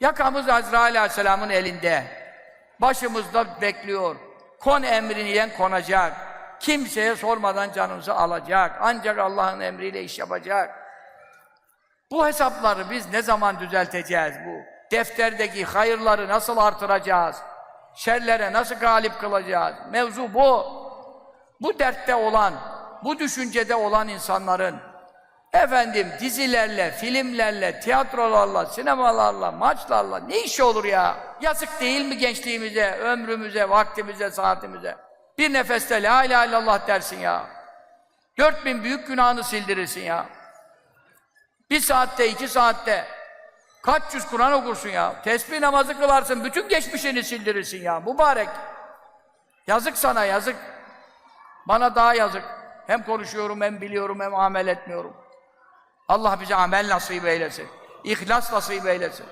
Yakamız Azrail Aleyhisselam'ın elinde. Başımızda bekliyor. Kon emriyle konacak. Kimseye sormadan canımızı alacak. Ancak Allah'ın emriyle iş yapacak. Bu hesapları biz ne zaman düzelteceğiz bu? Defterdeki hayırları nasıl artıracağız? Şerlere nasıl galip kılacağız? Mevzu bu. Bu dertte olan, bu düşüncede olan insanların efendim dizilerle, filmlerle, tiyatrolarla, sinemalarla, maçlarla ne iş olur ya? Yazık değil mi gençliğimize, ömrümüze, vaktimize, saatimize? Bir nefeste la ilahe illallah dersin ya. Dört bin büyük günahını sildirirsin ya. Bir saatte, iki saatte kaç yüz Kur'an okursun ya. Tesbih namazı kılarsın, bütün geçmişini sildirirsin ya. Mübarek. Yazık sana, yazık. Bana daha yazık. Hem konuşuyorum, hem biliyorum, hem amel etmiyorum. Allah bize amel nasip eylesin. İhlas nasip eylesin.